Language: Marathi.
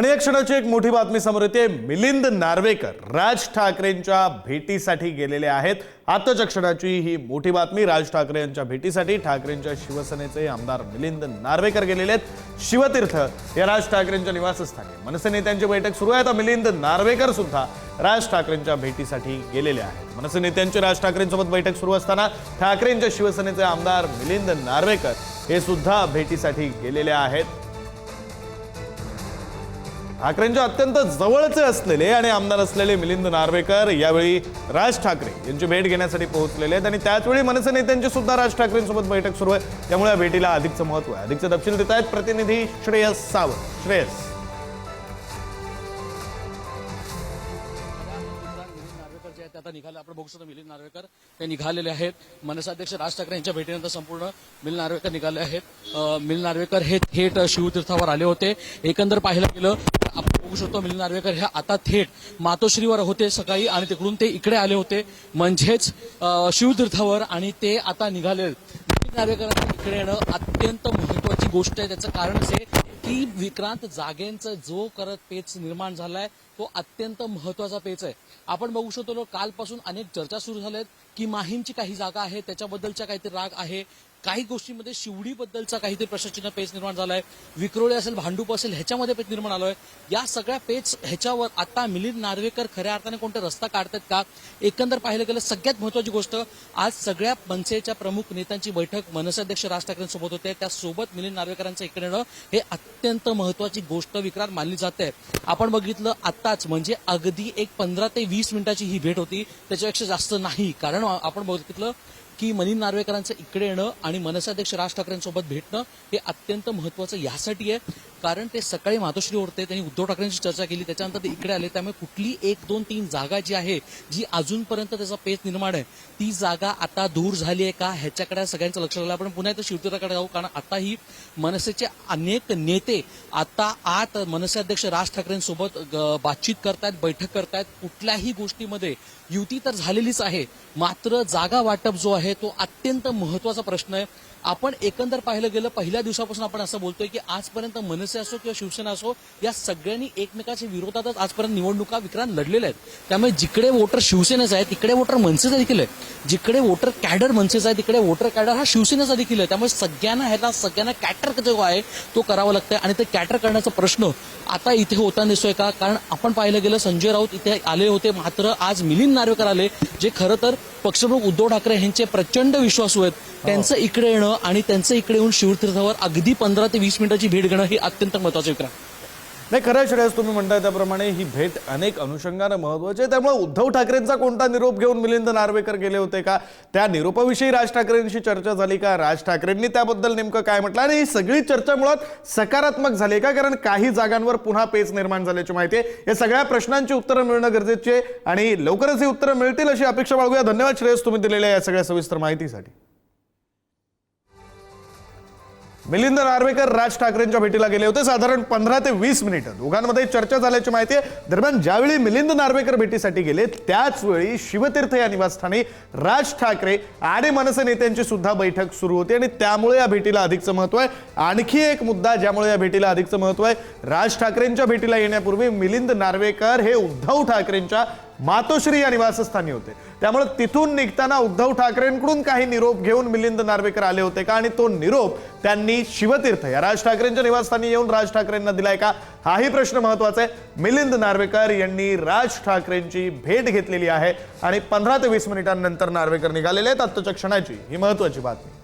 आणि या क्षणाची एक मोठी बातमी समोर येते. मिलिंद नार्वेकर राज ठाकरेंच्या भेटीसाठी गेलेले आहेत. आताच्या क्षणाची ही मोठी बातमी राज ठाकरे यांच्या भेटीसाठी. ठाकरेंच्या शिवसेनेचे आमदार मिलिंद नार्वेकर गेलेले आहेत. शिवतीर्थ या राज ठाकरेंच्या निवासस्थानी. मनसे नेत्यांची बैठक सुरू आहे. तर मिलिंद नार्वेकर सुद्धा राज ठाकरेंच्या भेटीसाठी गेलेले आहेत. मनसे नेत्यांची राज ठाकरेंसोबत बैठक सुरू असताना ठाकरेंच्या शिवसेनेचे आमदार मिलिंद नार्वेकर हे सुद्धा भेटीसाठी गेलेले आहेत. ठाकरेंच्या अत्यंत जवळचे असलेले आणि आमदार असलेले मिलिंद नार्वेकर यावेळी राज ठाकरे यांची भेट घेण्यासाठी पोहोचलेले आहेत आणि त्याचवेळी मनसे नेत्यांची सुद्धा राज ठाकरेंसोबत बैठक सुरू आहे. त्यामुळे या भेटीला अधिकचं महत्त्व आहे. अधिकचं तपशील देत आहेत प्रतिनिधी श्रेयस सावंत. श्रेयस. मिलिंद आहेत ते आता निघाले. आपण बघू शकतो मिलिंद नार्वेकर ते निघालेले आहेत. मनसाध्यक्ष राज ठाकरे यांच्या भेटीनंतर संपूर्ण मिलिंद नार्वेकर निघाले आहेत. मिल मिलिंद नार्वेकर हे थेट शिवतीर्थावर आले होते. एकंदर पाहायला गेलं तर आपण बघू शकतो मिलिंद नार्वेकर हे आता थेट मातोश्रीवर होते सकाळी आणि तिकडून ते इकडे आले होते. म्हणजेच शिवतीर्थावर आणि ते आता निघाले मिलिंद नार्वेकरांचं इकडे येणं अत्यंत महत्वाची गोष्ट आहे. त्याचं कारण असे की विक्रांत जागेंचा जो करत पेच निर्माण झालाय तो अत्यंत महत्त्वाचा पेच आहे. आपण बघू शकतो कालपासून अनेक चर्चा सुरू झाल्यात की माहीमची काही जागा आहे त्याच्याबद्दलचा काहीतरी राग आहे. काही गोष्टींमध्ये शिवडीबद्दलचा काहीतरी प्रश्नचिन्ह पेच निर्माण झालाय. विक्रोळे असेल भांडूप असेल ह्याच्यामध्ये पेच निर्माण आलोय. या सगळ्या पेच ह्याच्यावर आता मिलिंद नार्वेकर खऱ्या अर्थाने कोणता रस्ता काढतात का? एकंदर पाहिलं गेलं सगळ्यात महत्वाची गोष्ट आज सगळ्या मनसेच्या प्रमुख नेत्यांची बैठक मनसाध्यक्ष राज ठाकरेंसोबत होते. त्यासोबत मिलिंद नार्वेकरांचं इकडे येणं हे अत्यंत महत्वाची गोष्ट विक्रांत मानली जाते. आपण बघितलं आत्ताच म्हणजे अगदी एक पंधरा ते वीस मिनिटाची ही भेट होती. त्याच्यापेक्षा जास्त नाही. कारण आपण बघितलं की मनीन नार्वेकरांचं इकडे येणं आणि मनसाध्यक्ष राज ठाकरेंसोबत भेटणं हे अत्यंत महत्वाचं यासाठी आहे. कारण ते सकाळी मातोश्री होते त्यांनी उद्धव ठाकरेंची चर्चा केली त्याच्यानंतर ते इकडे आले. त्यामुळे कुठली एक दोन तीन जागा जी आहे जी अजूनपर्यंत त्याचा पेच निर्माण आहे ती जागा आता दूर झाली आहे का? ह्याच्याकडे सगळ्यांचं लक्ष लागलं. आपण पुन्हा एकदा शिवतीराकडे जाऊ कारण आता ही मनसेचे अनेक नेते आता आत मनसे अध्यक्ष राज ठाकरेंसोबत ग- बातचीत करतायत बैठक करतायत. कुठल्याही गोष्टीमध्ये युती तर झालेलीच आहे मात्र जागा वाटप जो आहे तो अत्यंत महत्त्वाचा प्रश्न आहे. आपण एकंदर पाहिलं गेलं पहिल्या दिवसापासून आपण असं बोलतोय की आजपर्यंत मनसे असो किंवा शिवसेना असो या सगळ्यांनी एकमेकाच्या विरोधातच आजपर्यंत निवडणुका विक्रांत लढलेल्या आहेत. त्यामुळे जिकडे वोटर शिवसेनेचा आहे तिकडे वोटर मनसेचा देखील आहे. जिकडे वोटर कॅडर मनसेचा आहे तिकडे वोटर कॅडर हा शिवसेनेचा देखील आहे. त्यामुळे सगळ्यांना ह्याला सगळ्यांना कॅटर जो आहे तो करावा लागतंय आणि ते कॅटर करण्याचा प्रश्न आता इथे होताना दिसतोय का? कारण आपण पाहिलं गेलं संजय राऊत इथे आले होते मात्र आज मिलिंद नार्वेकर आले जे खरं तर पक्षप्रमुख उद्धव ठाकरे यांचे प्रचंड विश्वासू आहेत. त्यांचं इकडे येणं आणि त्यांचं इकडे येऊन शिवतीर्थावर अगदी पंधरा ते वीस मिनिटाची भेट घेणं हे अत्यंत महत्वाचं विक्रम नाही खरं श्रेयस तुम्ही म्हणताय त्याप्रमाणे ही भेट अनेक अनुषंगानं महत्वाची आहे. त्यामुळे उद्धव ठाकरेंचा कोणता निरोप घेऊन मिलिंद नार्वेकर गेले होते का? त्या निरोपाविषयी राज ठाकरेंशी चर्चा झाली का? राज ठाकरेंनी त्याबद्दल नेमकं काय म्हटलं? आणि ही सगळी चर्चा मुळात सकारात्मक झाली का? कारण काही जागांवर पुन्हा पेच निर्माण झाल्याची माहिती आहे. या सगळ्या प्रश्नांची उत्तरं मिळणं गरजेचे आहे आणि लवकरच ही उत्तरं मिळतील अशी अपेक्षा बाळगूया. धन्यवाद श्रेयस तुम्ही दिलेल्या या सगळ्या सविस्तर माहितीसाठी. मिलिंद नार्वेकर राज ठाकरेंच्या भेटीला गेले होते. साधारण पंधरा ते वीस मिनिटं. दोघांमध्ये चर्चा झाल्याची माहिती आहे. दरम्यान ज्यावेळी मिलिंद नार्वेकर भेटीसाठी गेले त्याच वेळी शिवतीर्थ या निवासस्थानी राज ठाकरे आणि मनसे नेत्यांची सुद्धा बैठक सुरू होती आणि त्यामुळे या भेटीला अधिकचं महत्त्व आहे. आणखी एक मुद्दा ज्यामुळे या भेटीला अधिकचं महत्त्व आहे. राज ठाकरेंच्या भेटीला येण्यापूर्वी मिलिंद नार्वेकर हे उद्धव ठाकरेंच्या मातोश्री या निवासस्थानी होते. त्यामुळे तिथून निघताना उद्धव ठाकरेंकडून काही निरोप घेऊन मिलिंद नार्वेकर आले होते का? आणि तो निरोप त्यांनी शिवतीर्थ या राज ठाकरेंच्या निवासस्थानी येऊन राज ठाकरेंना दिलाय का? हाही प्रश्न महत्त्वाचा आहे. मिलिंद नार्वेकर यांनी राज ठाकरेंची भेट घेतलेली आहे. आणि पंधरा ते वीस मिनिटांनंतर नार्वेकर निघालेले आहेत. आत्ताच्या क्षणाची ही महत्वाची बातमी.